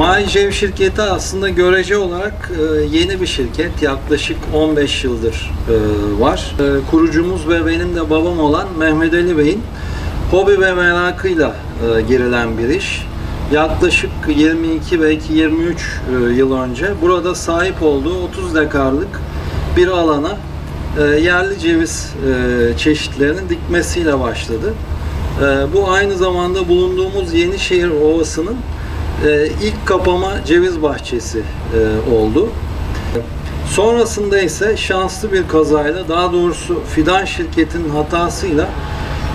iJev şirketi aslında görece olarak e, yeni bir şirket. Yaklaşık 15 yıldır e, var. E, kurucumuz ve benim de babam olan Mehmet Ali Bey'in hobi ve merakıyla girilen bir iş. Yaklaşık 22 belki 23 e, yıl önce burada sahip olduğu 30 dekarlık bir alana yerli ceviz çeşitlerinin dikmesiyle başladı. Bu aynı zamanda bulunduğumuz Yenişehir Ovası'nın e, ilk kapama ceviz bahçesi e, oldu. Sonrasında ise şanslı bir kazayla, daha doğrusu fidan şirketinin hatasıyla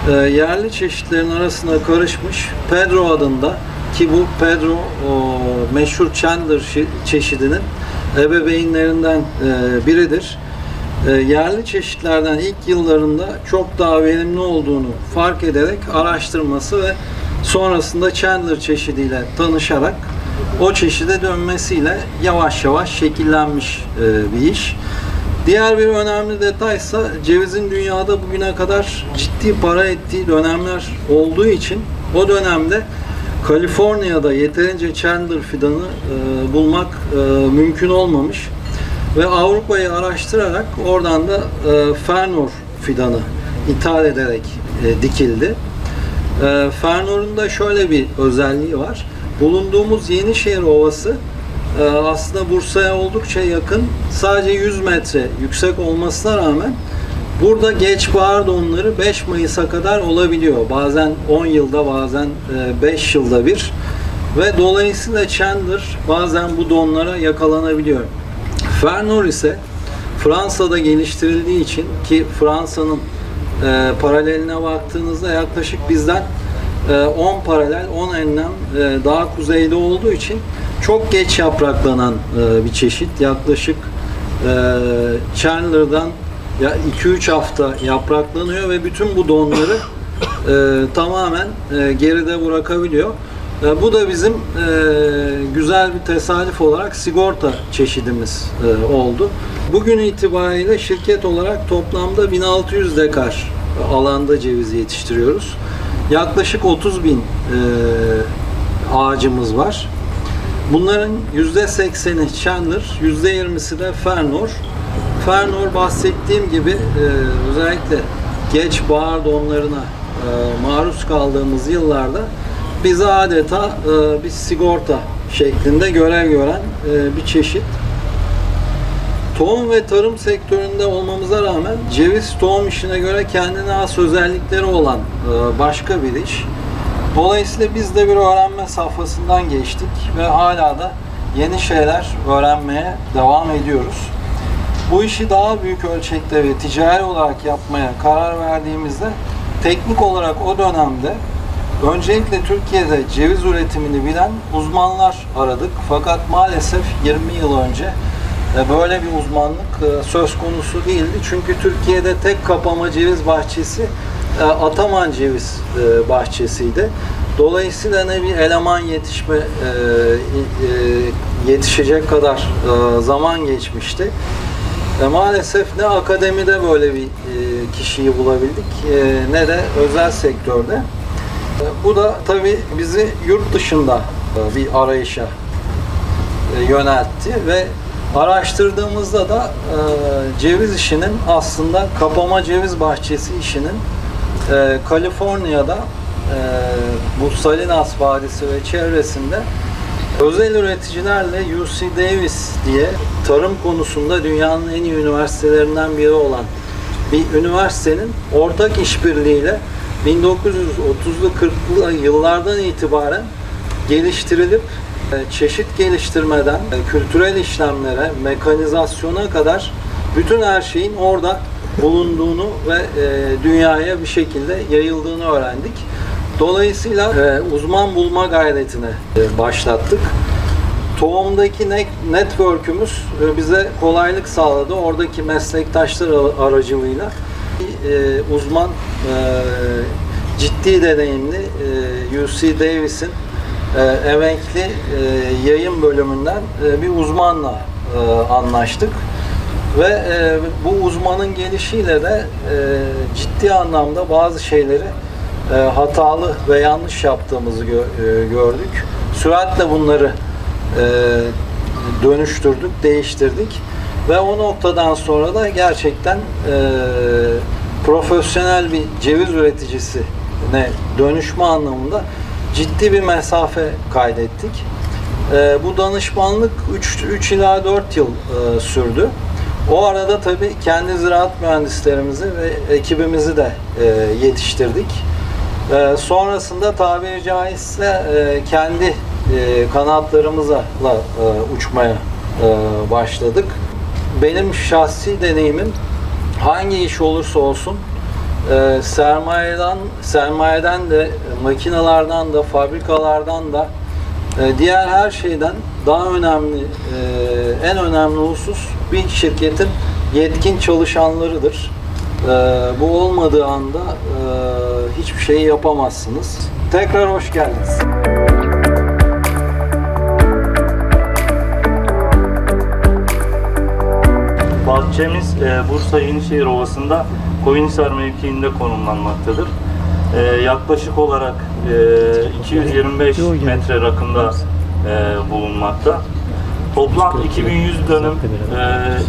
e, yerli çeşitlerin arasına karışmış Pedro adında ki bu Pedro o, meşhur Chandler şi- çeşidinin ebeveynlerinden e, biridir. Yerli çeşitlerden ilk yıllarında çok daha verimli olduğunu fark ederek araştırması ve sonrasında Chandler çeşidiyle tanışarak o çeşide dönmesiyle yavaş yavaş şekillenmiş e, bir iş. Diğer bir önemli detaysa cevizin dünyada bugüne kadar ciddi para ettiği dönemler olduğu için o dönemde Kaliforniya'da yeterince Chandler fidanı e, bulmak e, mümkün olmamış ve Avrupa'yı araştırarak oradan da e, Fernor fidanı ithal ederek e, dikildi. E, Fernor'un da şöyle bir özelliği var. Bulunduğumuz Yenişehir Ovası e, aslında Bursa'ya oldukça yakın. Sadece 100 metre yüksek olmasına rağmen burada geç bahar donları 5 Mayıs'a kadar olabiliyor. Bazen 10 yılda bazen 5 yılda bir. Ve dolayısıyla Chandler bazen bu donlara yakalanabiliyor. Fernor ise Fransa'da geliştirildiği için ki Fransa'nın e, paraleline baktığınızda yaklaşık bizden e, 10 paralel, 10 enlem e, daha kuzeyde olduğu için çok geç yapraklanan e, bir çeşit. Yaklaşık e, Chandler'dan ya 2-3 hafta yapraklanıyor ve bütün bu donları e, tamamen e, geride bırakabiliyor. E, bu da bizim e, güzel bir tesadüf olarak sigorta çeşidimiz e, oldu. Bugün itibariyle şirket olarak toplamda 1600 dekar alanda ceviz yetiştiriyoruz. Yaklaşık 30 bin e, ağacımız var. Bunların %80'i Chandler, %20'si de Fernor. Fernor bahsettiğim gibi e, özellikle geç bahar donlarına e, maruz kaldığımız yıllarda bize adeta e, bir sigorta şeklinde görev gören e, bir çeşit. Tohum ve tarım sektöründe olmamıza rağmen ceviz tohum işine göre kendine has özellikleri olan e, başka bir iş. Dolayısıyla biz de bir öğrenme safhasından geçtik ve hala da yeni şeyler öğrenmeye devam ediyoruz. Bu işi daha büyük ölçekte ve ticari olarak yapmaya karar verdiğimizde teknik olarak o dönemde öncelikle Türkiye'de ceviz üretimini bilen uzmanlar aradık. Fakat maalesef 20 yıl önce e, böyle bir uzmanlık e, söz konusu değildi. Çünkü Türkiye'de tek kapama ceviz bahçesi e, Ataman ceviz bahçesiydi. Dolayısıyla ne bir eleman yetişme yetişecek kadar zaman geçmişti. E, maalesef ne akademide böyle bir kişiyi bulabildik ne de özel sektörde. E, bu da tabii bizi yurt dışında e, bir arayışa e, yöneltti ve araştırdığımızda da ceviz işinin aslında kapama ceviz bahçesi işinin Kaliforniya'da bu Salinas Vadisi ve çevresinde özel üreticilerle UC Davis diye tarım konusunda dünyanın en iyi üniversitelerinden biri olan bir üniversitenin ortak işbirliğiyle 1930'lu 40'lı yıllardan itibaren geliştirilip e, çeşit geliştirmeden e, kültürel işlemlere, mekanizasyona kadar bütün her şeyin orada bulunduğunu ve e, dünyaya bir şekilde yayıldığını öğrendik. Dolayısıyla uzman bulma gayretine e, başlattık. Tohumdaki ne- network'ümüz bize kolaylık sağladı. Oradaki meslektaşlar ar- aracılığıyla e, uzman, e, ciddi deneyimli e, UC Davis'in e, emekli e, yayın bölümünden e, bir uzmanla e, anlaştık. Ve e, bu uzmanın gelişiyle de e, ciddi anlamda bazı şeyleri e, hatalı ve yanlış yaptığımızı gö- e, gördük. Süratle bunları dönüştürdük, değiştirdik. Ve o noktadan sonra da gerçekten e, profesyonel bir ceviz üreticisine dönüşme anlamında ciddi bir mesafe kaydettik. E, bu danışmanlık 3, 3 ila 4 yıl e, sürdü. O arada tabii kendi ziraat mühendislerimizi ve ekibimizi de e, yetiştirdik. E, sonrasında tabiri caizse e, kendi e, kanatlarımızla e, uçmaya e, başladık. Benim şahsi deneyimim hangi iş olursa olsun e, sermayeden sermayeden de makinalardan da fabrikalardan da e, diğer her şeyden daha önemli e, en önemli husus bir şirketin yetkin çalışanlarıdır. E, bu olmadığı anda e, hiçbir şey yapamazsınız. Tekrar hoş geldiniz. Bahçemiz e, Bursa Yenişehir Ovası'nda Koyunhisar mevkiinde konumlanmaktadır. E, yaklaşık olarak e, 225 metre rakımda e, bulunmakta. Toplam 2100 dönüm,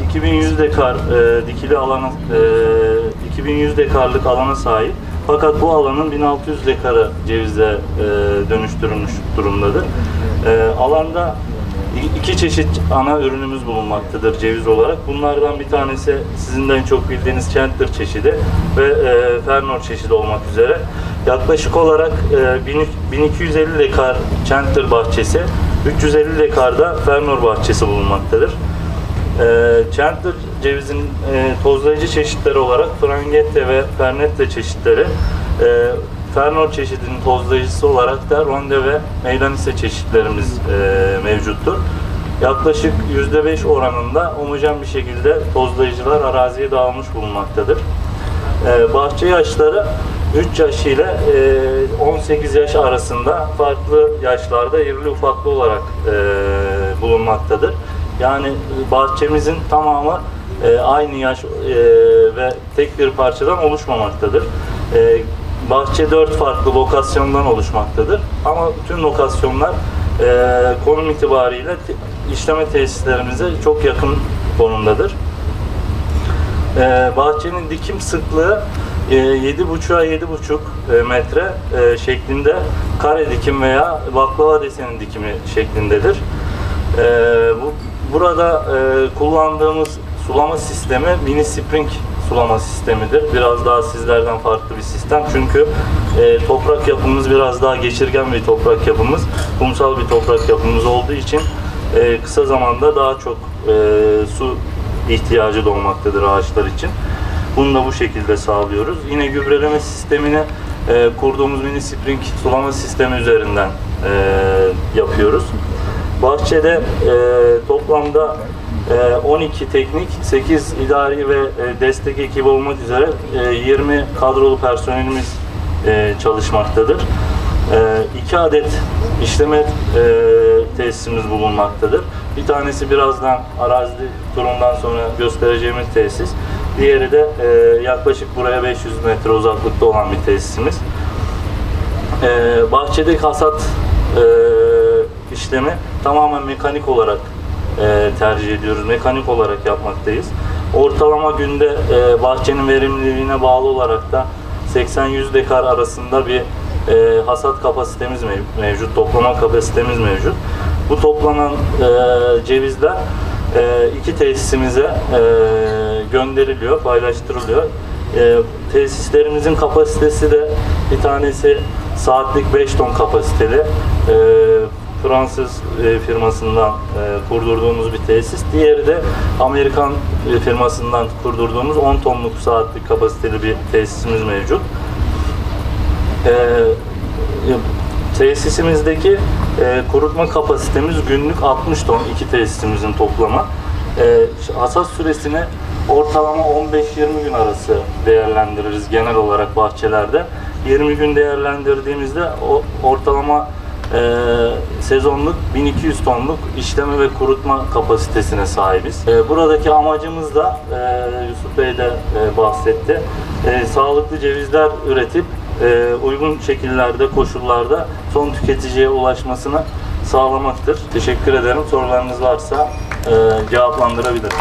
e, 2100 dekar e, dikili alana, e, 2100 dekarlık alana sahip. Fakat bu alanın 1600 dekara cevize e, dönüştürülmüş durumdadır. E, alanda İki çeşit ana ürünümüz bulunmaktadır ceviz olarak. Bunlardan bir tanesi sizin de en çok bildiğiniz Chandler çeşidi ve e, Fernor çeşidi olmak üzere. Yaklaşık olarak e, 1000 1250 dekar Chandler bahçesi, 350 dekarda Fernor bahçesi bulunmaktadır. E, Chandler cevizin e, tozlayıcı çeşitleri olarak Frangette ve Pernette çeşitleri, e, Fernor çeşidinin tozlayıcısı olarak da Ronde ve Meylanise çeşitlerimiz e, mevcuttur. Yaklaşık %5 oranında homojen bir şekilde tozlayıcılar araziye dağılmış bulunmaktadır. E, bahçe yaşları 3 yaş ile e, 18 yaş arasında farklı yaşlarda irili ufaklı olarak e, bulunmaktadır. Yani e, bahçemizin tamamı e, aynı yaş e, ve tek bir parçadan oluşmamaktadır. E, bahçe 4 farklı lokasyondan oluşmaktadır. Ama bütün lokasyonlar e, konum itibariyle işleme tesislerimize çok yakın konumdadır. Ee, bahçenin dikim sıklığı e, 7,5'a 7,5 e, metre e, şeklinde kare dikim veya baklava deseni dikimi şeklindedir. Ee, bu burada e, kullandığımız sulama sistemi mini spring sulama sistemidir. Biraz daha sizlerden farklı bir sistem. Çünkü e, toprak yapımız biraz daha geçirgen bir toprak yapımız. Kumsal bir toprak yapımız olduğu için e, kısa zamanda daha çok e, su ihtiyacı doğmaktadır ağaçlar için. Bunu da bu şekilde sağlıyoruz. Yine gübreleme sistemini e, kurduğumuz mini spring sulama sistemi üzerinden e, yapıyoruz. Bahçede e, toplamda 12 teknik, 8 idari ve e, destek ekibi olmak üzere e, 20 kadrolu personelimiz e, çalışmaktadır. E, iki adet işleme e, tesisimiz bulunmaktadır. Bir tanesi birazdan arazi turundan sonra göstereceğimiz tesis. Diğeri de e, yaklaşık buraya 500 metre uzaklıkta olan bir tesisimiz. E, bahçedeki hasat e, işlemi tamamen mekanik olarak e, tercih ediyoruz. Mekanik olarak yapmaktayız. Ortalama günde e, bahçenin verimliliğine bağlı olarak da 80-100 dekar arasında bir e, hasat kapasitemiz mev- mevcut, toplama kapasitemiz mevcut. Bu toplanan e, cevizler e, iki tesisimize e, gönderiliyor, paylaştırılıyor. E, tesislerimizin kapasitesi de bir tanesi saatlik 5 ton kapasiteli. E, Fransız e, firmasından e, kurdurduğumuz bir tesis. Diğeri de Amerikan e, firmasından kurdurduğumuz 10 tonluk saatlik kapasiteli bir tesisimiz mevcut. Tesisimizdeki kurutma kapasitemiz günlük 60 ton iki tesisimizin toplamı. Hasat süresini ortalama 15-20 gün arası değerlendiririz genel olarak bahçelerde. 20 gün değerlendirdiğimizde ortalama e, sezonluk 1200 tonluk işleme ve kurutma kapasitesine sahibiz. E, buradaki amacımız da e, Yusuf Bey de e, bahsetti. E, sağlıklı cevizler üretip e, uygun şekillerde, koşullarda son tüketiciye ulaşmasını sağlamaktır. Teşekkür ederim. Sorularınız varsa e, cevaplandırabilirim.